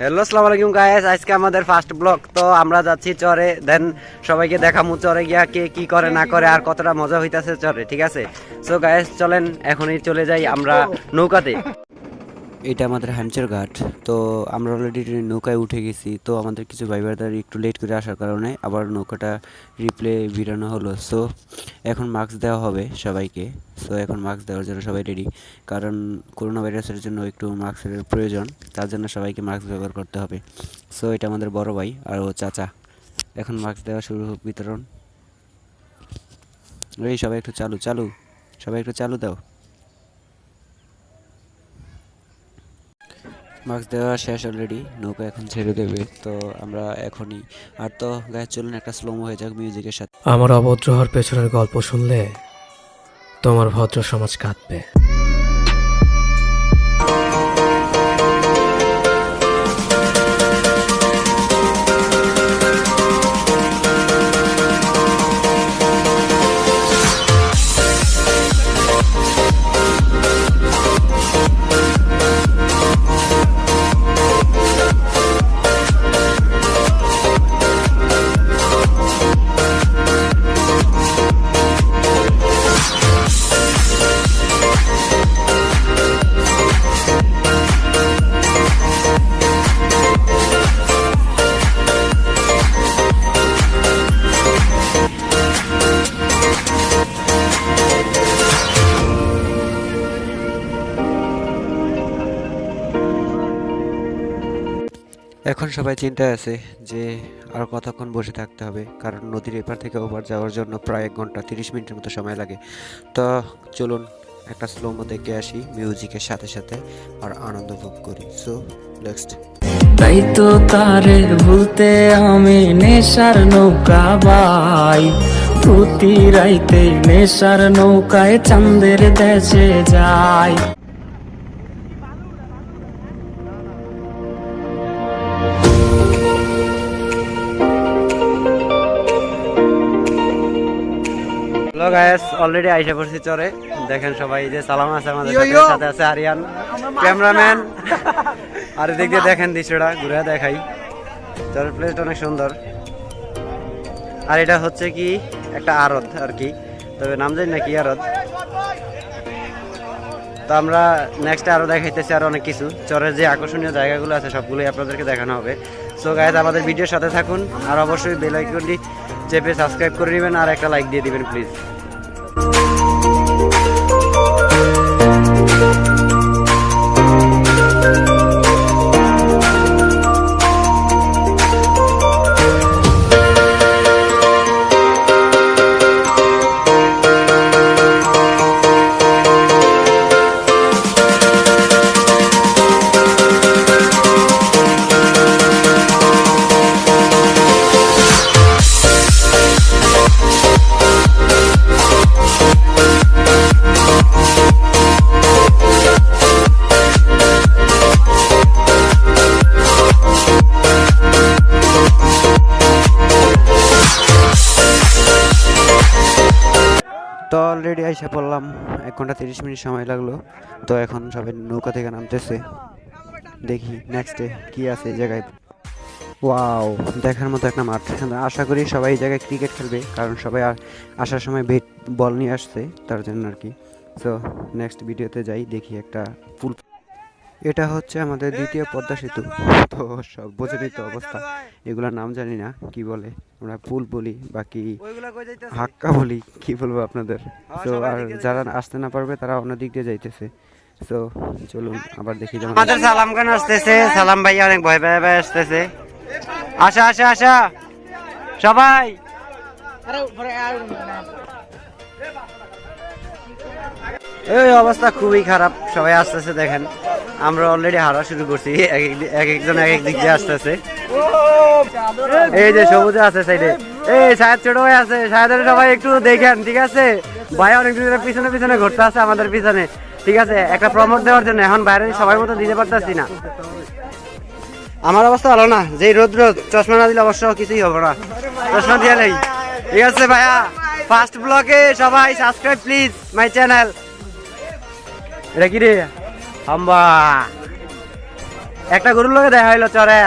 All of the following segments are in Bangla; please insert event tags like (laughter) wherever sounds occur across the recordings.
হ্যালো আসসালামু আলাইকুম গায়েস আজকে আমাদের ফার্স্ট ব্লগ তো আমরা যাচ্ছি চরে। দেন সবাইকে দেখামু চরে গিয়া কে কি করে, না করে, আর কতটা মজা হইতাছে চরে, ঠিক আছে? সো গায়েস চলেন, এখনই চলে যাই আমরা নৌকাতে। এটা আমাদের হ্যান্ডচের ঘাট। তো আমরা অলরেডি নৌকায় উঠে গেছি, তো আমাদের কিছু ভাইবারদার একটু লেট করে আসার কারণে আবার নৌকাটা রিপ্লে বিরানো হলো। সো এখন মাস্ক দেওয়া হবে সবাইকে। সো এখন মাস্ক দেওয়ার জন্য সবাই রেডি কারণ করোনা ভাইরাসের জন্য একটু মাস্কের প্রয়োজন, তার জন্য সবাইকে মাস্ক ব্যবহার করতে হবে। সো এটা আমাদের বড় ভাই আর ও চাচা। এখন মাস্ক দেওয়া শুরু হোক বিতরণ। এই সবাই একটু চালু চালু। সবাই একটু চালু দাও। মাস্ক দেওয়া শেষ অলরেডি নৌকা এখন ছেড়ে দেবে, তো আমরা এখনই। আর তো গায়ে চলুন, একটা স্লোমো হয়ে যাক মিউজিকের সাথে। আমার অভদ্র হওয়ার পেছনের গল্প শুনলে তোমার ভদ্র সমাজ কাঁদবে। সবাই চিন্তায় আছে যে আর কতক্ষণ বসে থাকতে হবে। কারণ নদীর এপার থেকে ওপার যাওয়ার জন্য প্রায় এক ঘণ্টা তিরিশ মিনিটের মতো সময় লাগে। তো চলুন একটা স্লোমো দেখে আসি মিউজিকের সাথে সাথে আর আনন্দ ভোগ করি। সো নেক্সট তাই তো তারে ভুলতে আমি নেশার নৌকা বাই। প্রতি রাইতে নেশার নৌকায় চাঁদের দেশে যাই। গায়েস অলরেডি আইসা পড়ছি চরে। দেখেন সবাই যে সালাম আছে আমাদের সাথে আছে আরিয়ান। ক্যামেরাম্যান। (laughs) আর এদিক দিয়ে দেখেন দৃশ্যটা ঘুরে দেখাই। চরের প্লেসটা অনেক সুন্দর। আর এটা হচ্ছে কি একটা আড়ত আর কি। তবে নাম জানি না কি আড়ত তো আমরা নেক্সট আরও দেখাইতেছি আর অনেক কিছু। চরের যে আকর্ষণীয় জায়গাগুলো আছে সবগুলোই আপনাদেরকে দেখানো হবে। সো গাইজ আমাদের ভিডিওর সাথে থাকুন। আর অবশ্যই বেল আইকনটি চেপে সাবস্ক্রাইব করে নেবেন আর একটা লাইক দিয়ে দিবেন প্লিজ তো অলরেডি আইসা পড়লাম। এক ঘণ্টা তিরিশ মিনিট সময় লাগল। তো এখন সবাই নৌকা থেকে নামতেছে। দেখি নেক্সটে কি আছে এই জায়গায়। ওয়াও দেখার মতো একটা মাঠ। আশা করি সবাই এই জায়গায় ক্রিকেট খেলবে, কারণ সবাই আসার সময় বেট বল নিয়ে আসছে, তার জন্য আর কি। সো নেক্সট ভিডিওতে যাই, দেখি একটা ফুল এটা হচ্ছে আমাদের দ্বিতীয় পদ্মা সেতু। তো সব বোঝেনি তো অবস্থা। এগুলোর নাম জানি না কি বলে? আমরা পুল বলি বাকি হাক্কা বলি কি বলব আপনাদের? তো আর যারা আসতে না পারবে তারা অন্য দিক দিয়ে যাইতেছে। তো চলুন আবার দেখি আমাদের সালাম খান আসতেছে। সালাম ভাই অনেক ভয় ভয় ভয় আসতেছে। আসা আসা আসা। সবাই। এই অবস্থা খুবই খারাপ। সবাই আসতেছে দেখেন। আমরা অলরেডি হারা শুরু করছি। এক একজন এক এক দিক দিয়ে আসতেছে। এই যে সবুজে আছে সাইডে এই সাহেব ছোট ভাই আছে। সাহেবের সবাই একটু দেখেন, ঠিক আছে? ভাই অনেক দিন ধরে পিছনে পিছনে ঘুরতে আছে আমাদের পিছনে। ঠিক আছে? একটা প্রমোট দেওয়ার জন্য। এখন বাইরে সবাই মতো দিতে পারতেছি না। আমার অবস্থা ভালো না। যে রোদ রোদ চশমা না দিলে অবশ্য কিছুই হবে না। চশমা দিয়ে নেই। ঠিক আছে ভাইয়া? ফার্স্ট ব্লগে সবাই সাবস্ক্রাইব প্লিজ মাই চ্যানেল এটা কি রে? হাম্বা। একটা গরুর লোকে দেখা হইল, চরে।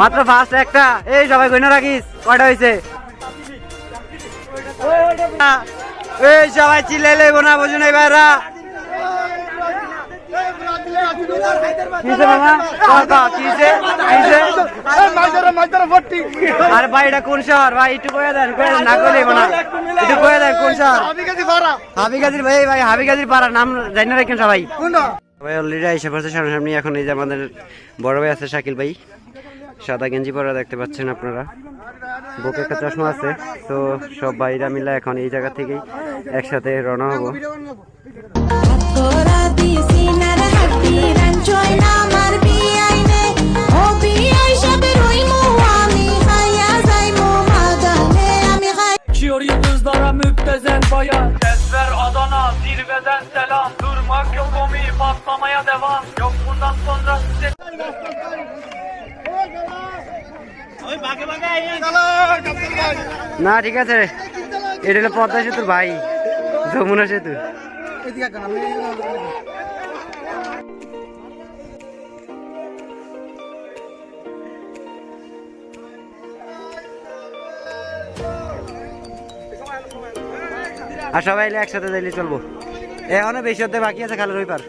মাত্র ফার্স্ট একটা। এই সবাই গইনা রাখিস, কয়টা হয়েছে এই সবাই চিল্লাইলে বোনা বুঝুন এই আর ভাই এটা কোন শহর? ভাই একটু কয়ে দেন কয়ে না করলে না। একটু কয়ে দেন কোন শহর? হাবিগাজির ভাই ভাই হাবিগাজির পাড়া নাম জানি না রাখেন সবাই। ভাই অলরেডি এসে পড়ছে সামনাসামনি এখন এই যে আমাদের বড় ভাই আছে শাকিল ভাই। সাদা গেঞ্জি পরা দেখতে পাচ্ছেন আপনারা। বুকে একটা চশমা আছে তো সব ভাইরা মিলে এখন এই জায়গা থেকেই একসাথে রওনা হব। তোরা দিছিনার হাতি রাঞ্চয় নামার বিয়াইনে ও বিয়াই সবে রইমু আমি খাইয়া যাইমু মাগানে আমি খাই Uçuyor yıldızlara müptezen bayan Sesler Adana zirveden selam Durmak yok komi patlamaya devam Yok bundan sonra size না ঠিক আছে এটা হলো পদ্মা সেতুর ভাই যমুনা সেতু আর সবাই এলে একসাথে যাইলে চলবো। এখনও বেশি হতে বাকি আছে খালের ওই পার।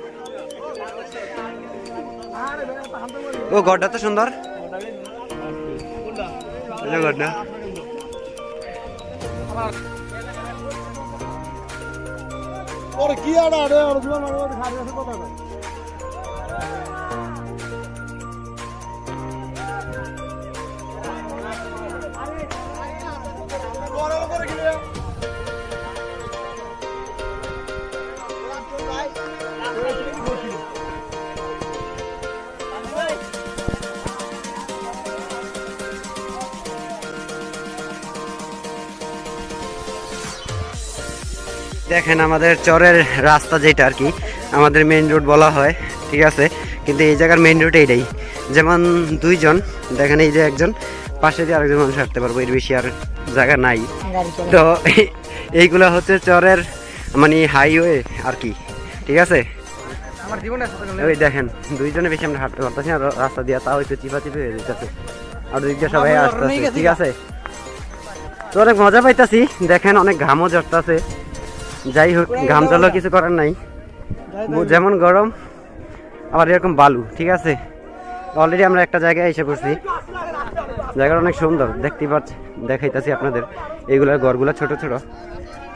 ও ঘরটা তো সুন্দর। এই যে ঘরটা দেখেন আমাদের চরের রাস্তা যেটা আর কি আমাদের মেইন রোড বলা হয় ঠিক আছে? কিন্তু এই জায়গার মেইন রোড এইটাই। যেমন দুইজন দেখেন এই যে একজন পাশে দিয়ে আরেকজন মানুষ হাঁটতে পারব এর বেশি আর জায়গা নাই। তো (laughs) এইগুলা হচ্ছে চরের মানে হাইওয়ে আর কি ঠিক আছে? ওই দেখেন দুইজনে বেশি আমরা হাঁটতে পারতেছি না রাস্তা দিয়ে তাও একটু চিপা চিপে হয়ে যেতেছে। আর দিক দিয়ে সবাই আসতেছে ঠিক আছে? তো অনেক মজা পাইতাছি দেখেন অনেক ঘামও ঝরতাছে। যাই হোক ঘাম চলো কিছু করার নাই। যেমন গরম আবার এরকম বালু ঠিক আছে? অলরেডি আমরা একটা জায়গায় এসে পড়ছি। জায়গাটা অনেক সুন্দর দেখতেই পাচ্ছি দেখাইতাছি আপনাদের। এইগুলার ঘরগুলা ছোট ছোট।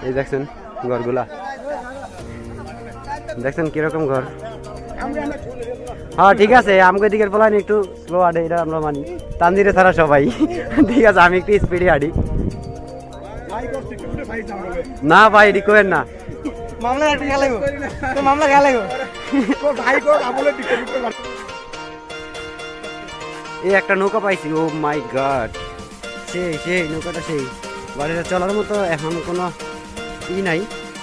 এই দেখছেন ঘরগুলা। দেখছেন কীরকম ঘর? হ্যাঁ ঠিক আছে আমাকে দিকের পোলান একটু স্লো আডে এটা আমরা মানি। তান্দিরে ছাড়া সবাই। (laughs) ঠিক আছে আমি একটু স্পিডে আডি না ভাই এটি করেন না। মামলা একটা গেলে তো মামলা গেলে গো। এই একটা নৌকা পাইছি ও মাই গড। সেই সেই নৌকাটা সেই। বাড়িতে চলার মতো এখন কোনো ই নাই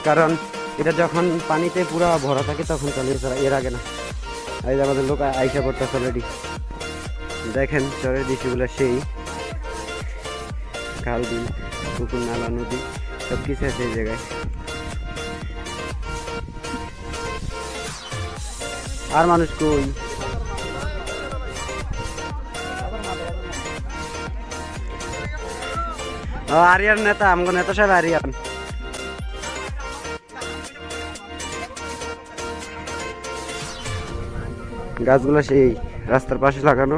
কারণ এটা যখন পানিতে পুরো ভরা থাকে তখন চলে এর আগে না। এই যে আমাদের লোক আইসা পড়তেছে অলরেডি দেখেন চরের দৃশ্যগুলো সেই। খাল বিল পুকুর নালা নদী। সব কিছু আছে এই জায়গায়। আর মানুষ কই? আরিয়ান নেতা আমগো নেতা সাহেব আরিয়ান। গাছগুলো সেই রাস্তার পাশে লাগানো।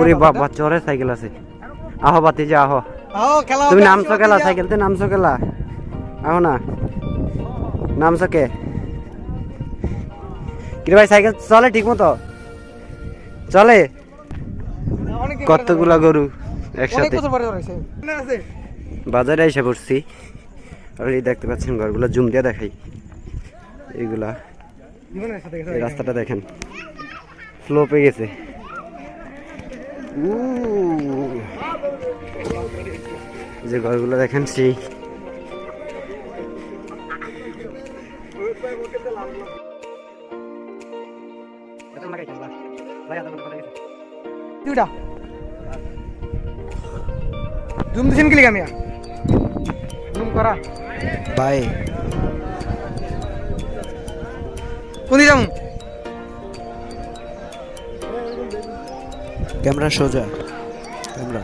ওরে বাবা চরে সাইকেল আছে। আহো বাতি যে আহো। তুমি নামছো কেলা সাইকেলতে নামছো কেলা আহো না। নামছো কে? কিরে ভাই সাইকেল চলে ঠিক মতো? চলে? কতগুলা গরু একসাথে? বাজারে এসে পড়ছি। আর এই দেখতে পাচ্ছেন ঘরগুলো জুম দিয়ে দেখাই। এইগুলা। রাস্তাটা দেখেন। স্লো পেয়ে গেছে। উ যে ঘরগুলো দেখেন সেই দুটা জুম দিছেন কি লিগা জুম করা। বাই কোন যাম ক্যামেরা সোজা। ক্যামেরা।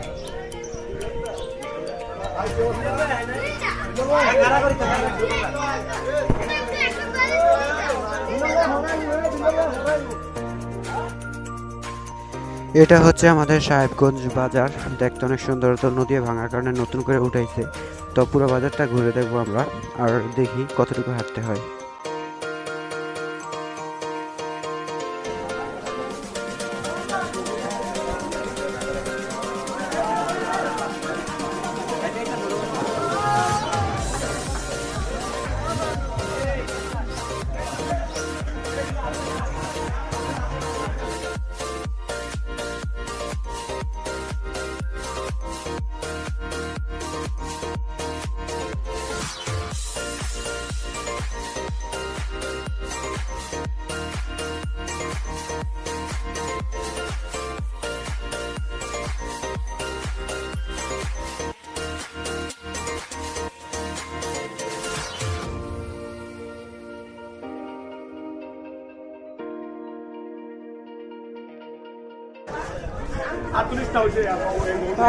এটা হচ্ছে আমাদের সাহেবগঞ্জ বাজার। দেখতে অনেক সুন্দর তো নদী ভাঙার কারণে নতুন করে উঠাইছে। তো পুরো বাজারটা ঘুরে দেখব আমরা, আর দেখি কতটুকু হাঁটতে হয়।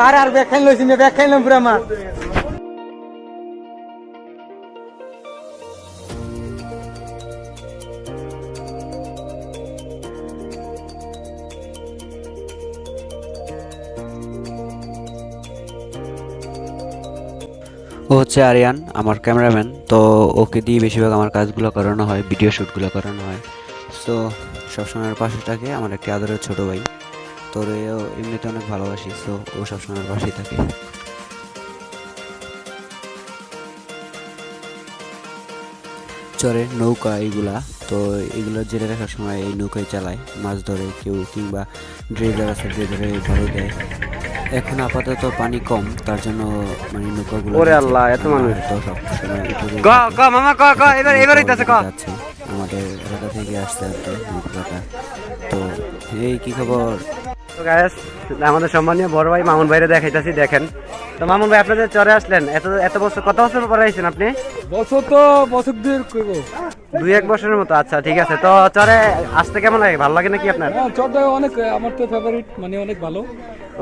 আর আর ব্যাগ খাইন লইছি খাইলাম পুরা মা ও হচ্ছে আরিয়ান আমার ক্যামেরাম্যান। তো ওকে দিয়ে বেশিরভাগ আমার কাজগুলো করানো হয় ভিডিও শ্যুটগুলো করানো হয়। সো সবসময় পাশে থাকে আমার একটি আদরের ছোট ভাই। তোর এমনিতে অনেক ভালোবাসি সো ও সবসময় আমার পাশেই থাকে। চরে নৌকা এইগুলা তো এগুলো জেলে রাখার সময় এই নৌকায় চালায় মাছ ধরে কেউ কিংবা ড্রেজার আছে ড্রেজারে ভালো দেয়। এখন আপাতত পানি কম তার জন্য মানে নৌকাগুলো ওরে আল্লাহ, এত মানুষ। তো উপরে ক ক মামা ক ক এবার এবার হইতাছে ক। আমাদের এলাকা থেকে আসতে আর নৌকাটা। তো এই কি খবর? তো গায়েস আমাদের সম্মানীয় বড় ভাই মামুন ভাইরে দেখাইতেছি দেখেন। তো মামুন ভাই আপনাদের চরে আসলেন এত এত বছর কত বছর পরে আইছেন আপনি? বছর তো বছর দুয়ের কইব। দুই এক বছরের মতো আচ্ছা ঠিক আছে। তো চরে আসতে কেমন লাগে? ভালো লাগে নাকি আপনার? হ্যাঁ চটটা অনেক আমার তো ফেভারিট মানে অনেক ভালো।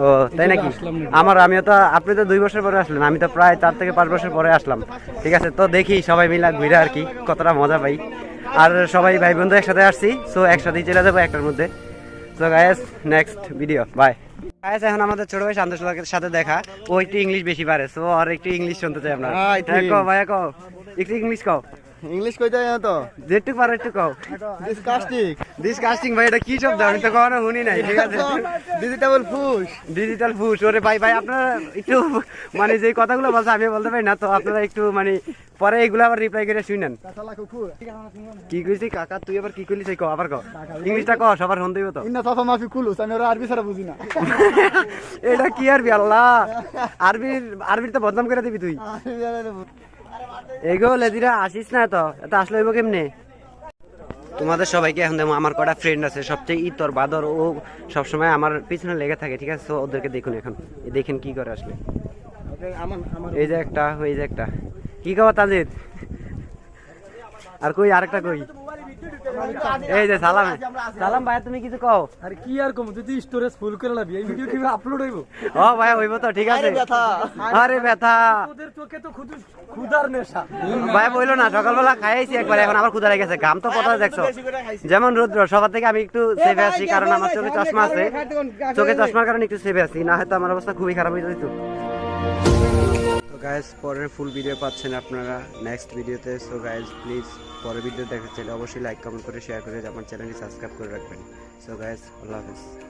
ও তাই নাকি? নাকি? আমার আমিও তো আপনি তো দুই বছর পরে আসলেন আমি তো প্রায় চার থেকে পাঁচ বছর পরে আসলাম। ঠিক আছে তো দেখি সবাই মিলা ঘুরে আর কি কতটা মজা পাই। আর সবাই ভাই বন্ধু একসাথে আসছি সো একসাথেই চলে যাব একটার মধ্যে। So guys next video bye guys এখন আমাদের ছোট ভাই শান্ত সাথে দেখা। ও একটু ইংলিশ বেশি পারে সো আর একটু ইংলিশ শুনতে চাই আমরা। ভাই হ্যাঁ, কও একটু ইংলিশ কও। ইংলিশ কইতে জানো তো? যেটুকু পারো একটু কও। ডিসকাস্টিং ডিসকাস্টিং ভাই এটা কি শব্দ? আমি তো কখনো শুনি নাই ঠিক আছে? ডিজিটাল ফুস ডিজিটাল ফুস ওরে ভাই ভাই আপনারা একটু মানে যে কথাগুলো বলছে আমি বলতে পারি না তো আপনারা একটু মানে পরে এগুলো আবার রিপ্লাই করে শুনেন। কি কইছি? কাকা তুই আবার কি কইলি? কও আবার কও। ইংলিশটা কও সবার দিব তো। ইন্না সাফা মাফি কুলুস আমি ওরা আরবি ছাড়া বুঝি না। (laughs) এটা কি আরবি? আল্লাহ! আরবির আরবির তো বদনাম করে দিবি তুই। এগো লেদিরা আসিস না তো? এত আসলে হইব কেমনে? তোমাদের সবাইকে এখন দেখো, আমার কটা ফ্রেন্ড আছে, সবচেয়ে ইতর, বাদর, ও সবসময় আমার পিছনে লেগে থাকে, ঠিক আছে? ওদেরকে দেখুন এখন। দেখেন কি করে আসলে। এই যে একটা, এই যে একটা। কি খাওয়া তাজিদ আর কই, আরেকটা কই? এই যে সালাম। সালাম ভাই তুমি কিছু কও? আর কি আর কম যদি স্টোরেজ ফুল করে লাবি এই ভিডিও কীভাবে আপলোড হইব? ও ভাই হইব তো ঠিক আছে। আরে ব্যথা। ওদের চোখে তো খুদ খুদার নেশা। ভাই বইলো না সকালবেলা খাইছি একবার এখন আবার গেছে ঘাম তো কত দেখছ? যেমন রুদ্র সবার থেকে আমি একটু সেভে আছি কারণ আমার চোখে চশমা আছে। চোখে চশমার কারণে একটু সেভে আছি না হয়তো আমার অবস্থা খুবই খারাপ হয়ে যেত। তো গাইস পরের ফুল ভিডিও পাচ্ছেন আপনারা নেক্সট ভিডিওতে সো গাইস প্লিজ পরের ভিডিও দেখার চাইলে অবশ্যই লাইক কমেন্ট করে শেয়ার করে আমার চ্যানেলটি সাবস্ক্রাইব করে রাখবেন। সো গাইস আল্লাহ হাফেজ।